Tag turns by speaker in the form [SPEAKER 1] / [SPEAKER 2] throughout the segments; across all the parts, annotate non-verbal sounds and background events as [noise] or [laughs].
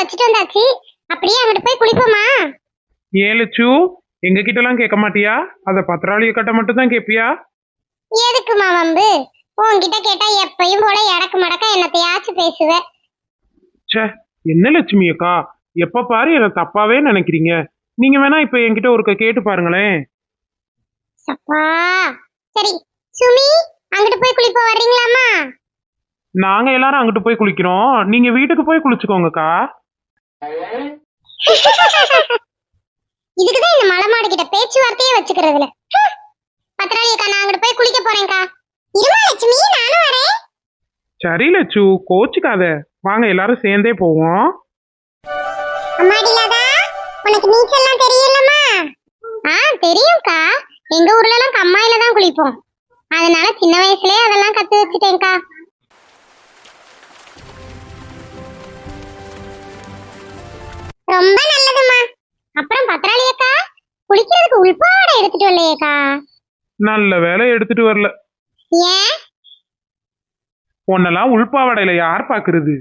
[SPEAKER 1] வச்சுட்டு வந்தாச்சு. அப்படியே அங்கிட்டு போய் குளிப்போமா?
[SPEAKER 2] ஏலச்சு எங்க கிட்ட எல்லாம் கேட்க மாட்டியா? அத பத்திராளிய கட்ட மட்டும் தான் கேப்பியா
[SPEAKER 1] எதுக்குமா வம்பு? உன்கிட்ட கேட்டா எப்பயும் போல எடக்கு மடக்கா என்னத்தையாச்சும் பேசுவ.
[SPEAKER 2] ச்சே என்ன லட்சுமி அக்கா? எப்ப பாரு என்ன தப்பாவே நினைக்கிறீங்க. நீங்க வேணா இப்ப என்கிட்ட ஒருக்க கேட்டு பாருங்களேன்.
[SPEAKER 1] சப்பா. சரி சுமி அங்கிட்டு போய் குளிப்ப வர்றீங்களாமா
[SPEAKER 2] நாங்க எல்லாரும் அங்கிட்டு போய் குளிக்கிறோம். நீங்க வீட்டுக்கு போய் குளிச்சுக்கோங்கக்கா. [laughs]
[SPEAKER 1] இதுக்குதான் இந்த மலை மாடு கிட்ட பேச்சுவார்த்தையே வச்சுக்கிறதுல. ஹம். பத்திராளி அக்கா நான் அங்கிட்டு போய் குளிக்க போறேன்க்கா. இருமா லட்சுமி நானும் வரேன்.
[SPEAKER 2] சரி லட்சு கோச்சுக்காத. வாங்க எல்லாரும் சேர்ந்தே போவோம்.
[SPEAKER 1] அம்மாடி லதா உனக்கு நீச்சல்லாம் தெரியலமா ஆ தெரியும்க்கா. எங்க ஊர்ல எல்லாம் கம்மாயில தான் குளிப்போம். அதனால சின்ன வயசுலயே அதெல்லாம் கத்து வச்சுட்டேன்க்கா. ரொம்ப நல்லதுமா அப்புறம் பத்திராளி அக்கா குளிக்கிறதுக்கு உள்பாவாடை எடுத்துட்டு வரலையேக்கா?
[SPEAKER 2] நல்ல வேலை எடுத்துட்டு வரல.
[SPEAKER 1] ஏன்?
[SPEAKER 2] உன்னெல்லாம் உள்பாவடையில யார் பாக்குறது?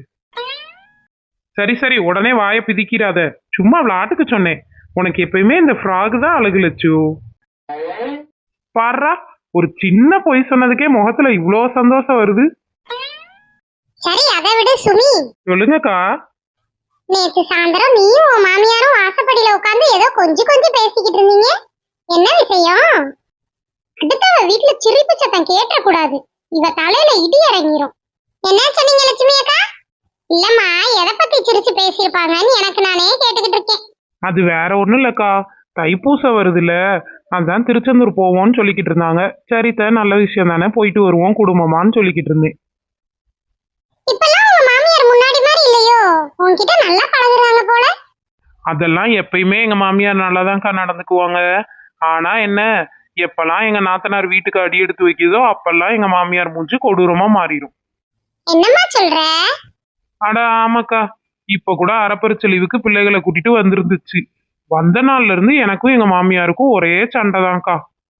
[SPEAKER 2] சரி சரி உடனே வாயை பிதிக்கிறாத சும்மா விளாட்டுக்கு சொன்னேன். உனக்கு எப்பயுமே இந்த ஃப்ராக் தான் அழகு லட்சு. பாடுறா ஒரு சின்ன பொய் சொன்னதுக்கே முகத்துல இவ்வளோ சந்தோஷம் வருது.
[SPEAKER 1] சரி அதை விடு சுமி.
[SPEAKER 2] சொல்லுங்கக்கா.
[SPEAKER 1] நேற்று சாயந்தரம் நீயும் உன் மாமியாரும் வாசப்படியில உட்காந்து ஏதோ கொஞ்சம் கொஞ்சம் பேசிக்கிட்டு இருந்தீங்க. என்ன விஷயம்? அடுத்தவ வீட்டுல சிரிப்பு சத்தம் கேட்டக்கூடாது. இவ தலையில இடி இறங்கிரும். என்ன சொன்னீங்க லட்சுமி அக்கா? இல்லம்மா எதை பத்தி சிரிச்சு பேசியிருப்பாங்கன்னு எனக்கு நானே கேட்டுக்கிட்டு இருக்கேன்.
[SPEAKER 2] அது வேற ஒண்ணும் இல்லக்கா. தைப்பூசம் வருதுல்ல. அதான் திருச்செந்தூர் போவோம்னு சொல்லிக்கிட்டு இருந்தாங்க. சரித்த நல்ல விஷயம் தானே. போயிட்டு வருவோம் குடும்பமான்னு சொல்லிக்கிட்டு இருந்தேன்
[SPEAKER 1] இப்பெல்லாம் உங்க மாமியார் முன்னாடி மாதிரி இல்லையோ உன்கிட்ட நல்லா பழகுறாங்க போல.
[SPEAKER 2] அதெல்லாம் எப்பயுமே எங்க மாமியார் நல்லாதான்க்கா நடந்துக்குவாங்க. ஆனா என்ன எப்பெல்லாம் எங்க நாத்தனார் வீட்டுக்கு அடி எடுத்து வைக்குதோ அப்பெல்லாம் எங்க மாமியார் மூஞ்சி கொடூரமா மாறிடும்
[SPEAKER 1] என்னம்மா சொல்ற?
[SPEAKER 2] அட ஆமாக்கா இப்ப கூட அரப்பரிச்ச லீவுக்கு பிள்ளைகளை கூட்டிட்டு வந்திருந்துச்சு. வந்த நாள்ல இருந்து எனக்கும் எங்க மாமியாருக்கும் ஒரே சண்டைதான்க்கா.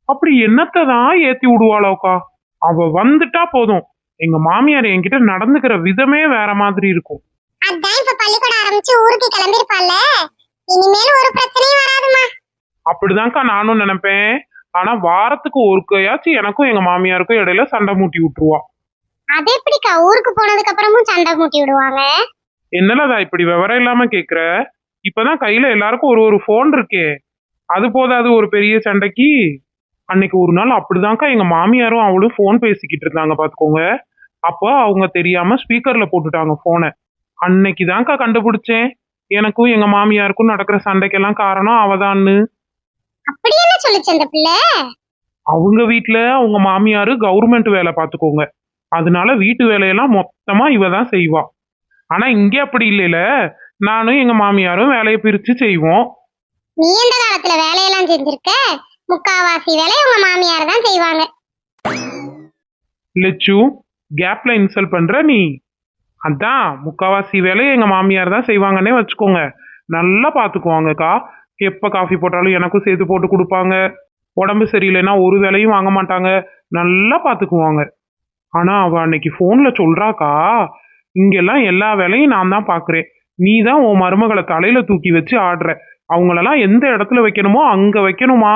[SPEAKER 2] அப்படி என்னத்தை தான் ஏத்தி விடுவாளோக்கா? அவ வந்துட்டா போதும். எங்க மாமியார் என்கிட்ட நடந்துக்கிற விதமே வேற மாதிரி இருக்கும்.
[SPEAKER 1] அதான் இப்ப பள்ளிக்கூடம் ஆரம்பிச்சு ஊருக்கு கிளம்பிருப்பாள்ல இனிமேல் ஒரு பிரச்சனையும் வராதுமா
[SPEAKER 2] அப்படிதான்க்கா நானும் நினைப்பேன். ஆனா வாரத்துக்கு ஒருக்கையாச்சும் எனக்கும் எங்க மாமியாருக்கும் இடையில சண்டை மூட்டி விட்டுருவா.
[SPEAKER 1] அது எப்படிக்கா? ஊருக்கு போனதுக்கு அப்புறமும் சண்டை மூட்டி விடுவாங்க?
[SPEAKER 2] என்னலதா இப்படி விவரம் இல்லாம கேக்குற? இப்பதான் கையில எல்லாருக்கும் ஒரு ஒரு போன் இருக்கே. அது போதாது ஒரு பெரிய சண்டைக்கு. அன்னைக்கு ஒரு நாள் அப்படிதான்க்கா எங்க மாமியாரும் அவளும் போன் பேசிக்கிட்டு இருந்தாங்க பாத்துக்கோங்க. அப்போ அவங்க தெரியாம ஸ்பீக்கர்ல போட்டுட்டாங்க போனை அன்னைக்கு தான்க்கா கண்டுபிடிச்சேன். எனக்கும் எங்க மாமியாருக்கும் நடக்கிற சண்டைக்கெல்லாம் காரணம் அவதான்னு.
[SPEAKER 1] அப்படி என்ன சொல்லுச்சு அந்த பிள்ளை?
[SPEAKER 2] அவங்க வீட்ல அவங்க மாமியாரு கவர்மெண்ட் வேலை பார்த்துக்கோங்க. அதனால வீட்டு வேலையெல்லாம் மொத்தமா இவ தான் செய்வா. ஆனா இங்க அப்படி இல்லைல. நானும் எங்க மாமியாரும் வேலையை பிரிச்சு செய்வோம்.
[SPEAKER 1] நீ எந்த காலத்துல வேலையெல்லாம் செஞ்சிருக்க? முக்காவாசி வேலையை உங்க மாமியார் தான் செய்வாங்க.
[SPEAKER 2] லெச்சு கேப்ல இன்சல்ட் பண்ற நீ. அதான் முக்காவாசி வேலையை எங்க மாமியார் தான் செய்வாங்கன்னே வச்சுக்கோங்க. நல்லா பாத்துக்குவாங்கக்கா. எப்ப காஃபி போட்டாலும் எனக்கும் சேர்த்து போட்டு கொடுப்பாங்க. உடம்பு சரியில்லைன்னா ஒரு வேலையும் வாங்க மாட்டாங்க. நல்லா பாத்துக்குவாங்க. ஆனா அவ அன்னைக்கு போன்ல சொல்றாக்கா இங்கெல்லாம் எல்லா வேலையும் நான் தான் பாக்குறேன். நீ தான் உன் மருமகளை தலையில தூக்கி வச்சு ஆடுற. அவங்களெல்லாம் எந்த இடத்துல வைக்கணுமோ அங்க வைக்கணுமா?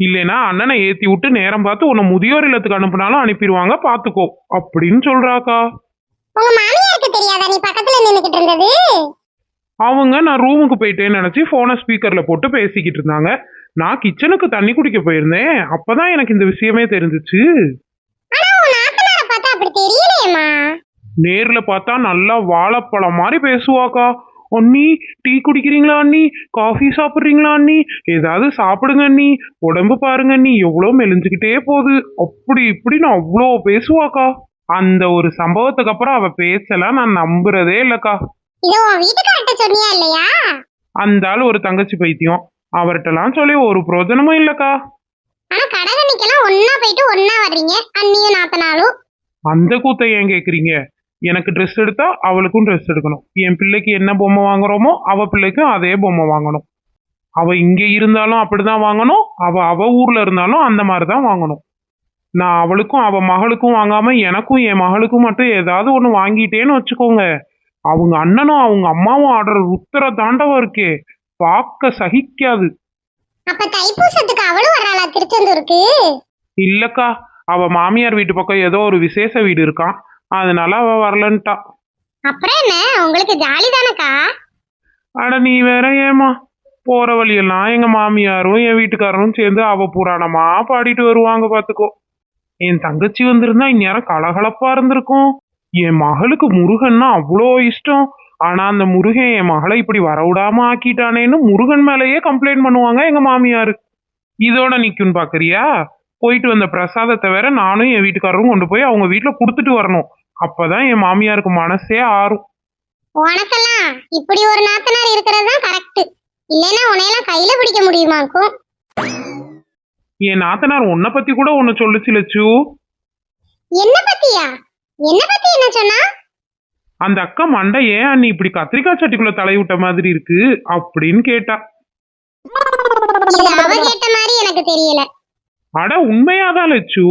[SPEAKER 2] இல்லைன்னா அண்ணனை ஏத்தி விட்டு நேரம் பார்த்து உன்னை முதியோர் இல்லத்துக்கு அனுப்புனாலும் அனுப்பிடுவாங்க. பாத்துக்கோ. அப்படின்னு சொல்றாக்கா.
[SPEAKER 1] உங்க மாமியாருக்கு தெரியாதா? நீ பக்கத்துல நின்னுகிட்டு இருந்தது?
[SPEAKER 2] அவங்க நான் ரூமுக்கு போயிட்டேன்னு நினைச்சு போனை ஸ்பீக்கர்ல போட்டு பேசிக்கிட்டு இருந்தாங்க. நான் கிச்சனுக்கு தண்ணி குடிக்க போயிருந்தேன். அப்பதான் எனக்கு இந்த விஷயமே தெரிஞ்சுச்சு.
[SPEAKER 1] ஆனா உன் நாத்தனார பார்த்தா அப்படி தெரியலையேம்மா.
[SPEAKER 2] நேர்ல பார்த்தா நல்லா வாழைப்பழம் மாதிரி பேசுவாக்கா. அண்ணி டீ குடிக்கிறீங்களா அண்ணி? காஃபி சாப்பிட்றீங்களா அண்ணி? ஏதாவது சாப்பிடுங்க அண்ணி. உடம்பு பாருங்க அண்ணி. எவ்வளோ மெலிஞ்சுக்கிட்டே போகுது. அப்படி இப்படின்னு அவ்வளோ பேசுவாக்கா. அந்த ஒரு சம்பவத்துக்கு அப்புறம் அவ பேசலாம் நான் நம்புறதே இல்லக்கா.
[SPEAKER 1] இது உன் வீட்டுக்கார்ட்ட சொன்னியா இல்லையா?
[SPEAKER 2] அந்த ஆள் ஒரு தங்கச்சி பைத்தியம். அவர்கிட்டலாம் சொல்லி ஒரு பிரயோஜனமும் இல்லக்கா.
[SPEAKER 1] ஆனா கடகண்ணிக்கெல்லாம் ஒன்னா போயிட்டு ஒன்னா வர்றீங்க. அண்ணியும் நாத்தனாலும்
[SPEAKER 2] அந்த கூத்தை ஏன் கேக்குறீங்க? எனக்கு ட்ரெஸ் எடுத்தா அவளுக்கும் ட்ரெஸ் எடுக்கணும். என் பிள்ளைக்கு என்ன பொம்மை வாங்குறோமோ அவ பிள்ளைக்கும் அதே பொம்மை வாங்கணும். அவ இங்க இருந்தாலும் அப்படிதான் வாங்கணும். அவ அவ ஊர்ல இருந்தாலும் அந்த மாதிரி தான் வாங்கணும். நான் அவளுக்கும் அவ மகளுக்கும் வாங்காம எனக்கும் என் மகளுக்கும் மட்டும் ஏதாவது ஒன்று வாங்கிட்டேன்னு வச்சுக்கோங்க. அவங்க அண்ணனும் அவங்க அம்மாவும் ஆடுற ருத்திர தாண்டவம் இருக்கே. பார்க்க சகிக்காது.
[SPEAKER 1] அப்ப தைப்பூசத்துக்கு அவளும் வர்றாளா திருச்செந்தூருக்கு?
[SPEAKER 2] இல்லக்கா அவ மாமியார் வீட்டு பக்கம் ஏதோ ஒரு விசேஷ வீடு இருக்கான் அதனால அவ வரலன்ட்டா.
[SPEAKER 1] அப்புறம் என்ன? உங்களுக்கு ஜாலி தானக்கா?
[SPEAKER 2] அட நீ வேற ஏமா போற வழியெல்லாம் எங்க மாமியாரும் என் வீட்டுக்காரரும் சேர்ந்து அவ புராணமா பாடிட்டு வருவாங்க பாத்துக்கோ என் தங்கச்சி வந்திருந்தா இந்நேரம் கலகலப்பா இருந்திருக்கும். என் மகளுக்கு முருகன்னா அவ்வளோ இஷ்டம். ஆனா அந்த முருகன் என் மகளை இப்படி வரவிடாம ஆக்கிட்டானேன்னு முருகன் மேலேயே கம்ப்ளைண்ட் பண்ணுவாங்க எங்க மாமியார். இதோட நிக்கும்னு பாக்குறியா? போயிட்டு வந்த பிரசாதத்தை வேற நானும் என் வீட்டுக்காரரும் கொண்டு போய் அவங்க வீட்டுல கொடுத்துட்டு வரணும். அப்பதான் என் மாமியாருக்கு மனசே ஆறும்.
[SPEAKER 1] உனக்கெல்லாம் இப்படி ஒரு நாத்தனார் இருக்கிறது தான் கரெக்ட் இல்லைன்னா உன்னையெல்லாம் கையில பிடிக்க முடியுமாக்கும்?
[SPEAKER 2] என் நாத்தனார் உன்னை பத்தி கூட ஒன்னு சொல்லுச்சு லட்சு
[SPEAKER 1] என்ன பத்தியா? என்ன பத்தி என்ன சொன்னா?
[SPEAKER 2] அந்த அக்கா மண்டை ஏன் அண்ணி இப்படி கத்திரிக்காய் சட்டிக்குள்ள தலை விட்ட மாதிரி இருக்கு அப்படின்னு கேட்டா.
[SPEAKER 1] அவ கேட்ட மாதிரி எனக்கு தெரியல.
[SPEAKER 2] அட உண்மையாதான் லட்சு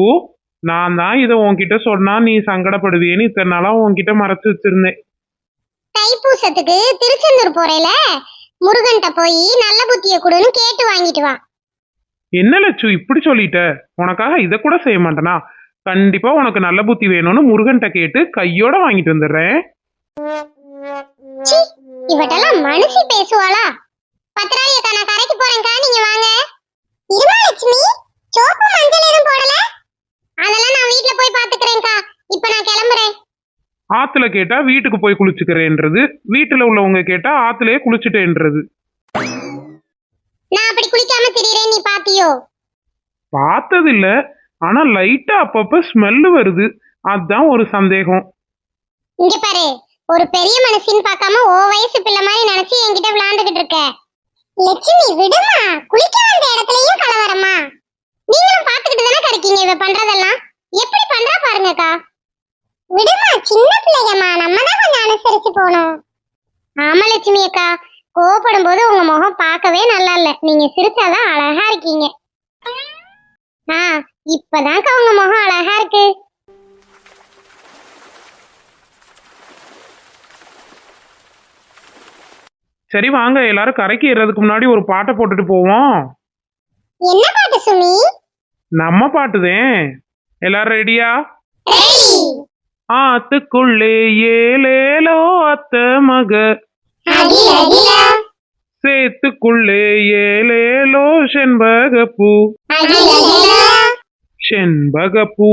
[SPEAKER 2] நான் தான் இதை உன்கிட்ட சொன்னா நீ சங்கடப்படுவியேன்னு இத்தனை நாளா உன்கிட்ட மறைச்சு வச்சிருந்தேன்.
[SPEAKER 1] தைப்பூசத்துக்கு திருச்செந்தூர் போறேல? முருகன்கிட்ட போய் நல்ல புத்திய கொடுன்னு கேட்டு வாங்கிட்டு வா.
[SPEAKER 2] என்ன லட்சு இப்படி சொல்லிட்ட? உனக்காக இதை கூட செய்ய மாட்டேனா? கண்டிப்பா உனக்கு நல்ல புத்தி வேணும்னு முருகன்கிட்ட கேட்டு கையோட வாங்கிட்டு வந்துடுறேன்.
[SPEAKER 1] இவட்டெல்லாம் மனுஷி பேசுவாளா? பத்திராளி அக்கா நான் கரைக்கு போறேன்க்கா நீங்க வாங்க. இருமா லட்சுமி சோப்பு மஞ்சள் எதுவும் போடல? அதெல்லாம் நான் வீட்ல போய் பாத்துக்கிறேன்க்கா. இப்ப நான் கிளம்புறேன்.
[SPEAKER 2] ஆத்துல கேட்டா வீட்டுக்கு போய் குளிச்சுக்கிறேன்றது. வீட்டுல உள்ளவங்க கேட்டா ஆத்துலயே குளிச்சுட்டேன்றது.
[SPEAKER 1] நான் அப்படி குளிக்காம திரியறேன் நீ
[SPEAKER 2] பார்த்தது இல்ல ஆனா லைட்டா அப்பப்ப ஸ்மெல்லு வருது. அதான் ஒரு சந்தேகம்.
[SPEAKER 1] இங்க பாரு ஒரு பெரிய மனுஷின்னு பார்க்காம ஓ வயசு பிள்ளை மாதிரி நினைச்சு என்கிட்ட விளையாண்டுகிட்டு இருக்க. லட்சுமி விடுமா குளிக்க வந்த இடத்துலயும் கலவரமா? நீங்களும் பாத்துக்கிட்டு தானே இருக்கீங்க இவ பண்றதெல்லாம்? எப்படி பண்றா பாருங்கக்கா. விடுமா சின்ன பிள்ளைகம்மா நம்ம தான் கொஞ்சம் அனுசரிச்சு போகணும். ஆமா லட்சுமி அக்கா கோவப்படும் போது உங்க முகம் பார்க்கவே நல்லா இல்ல நீங்க சிரிச்சாதான் அழகா இருக்கீங்க. ஆ இப்பதான்க்கா உங்க முகம் அழகா இருக்கு.
[SPEAKER 2] சரி வாங்க. எல்லாரும் கரைக்கு ஏறதுக்கு முன்னாடி ஒரு பாட்டை போட்டுட்டு போவோம்.
[SPEAKER 1] என்ன பாட்டு சுமி?
[SPEAKER 2] நம்ம பாட்டுதேன். எல்லாரும் ரெடியா?
[SPEAKER 1] ரெடி
[SPEAKER 2] ஆத்துக்குள்ளே ஏலேலோ அத்த மக. சேத்துக்குள்ளே ஏலேலோ செண்பகப்பூ. செண்பகப்பூ!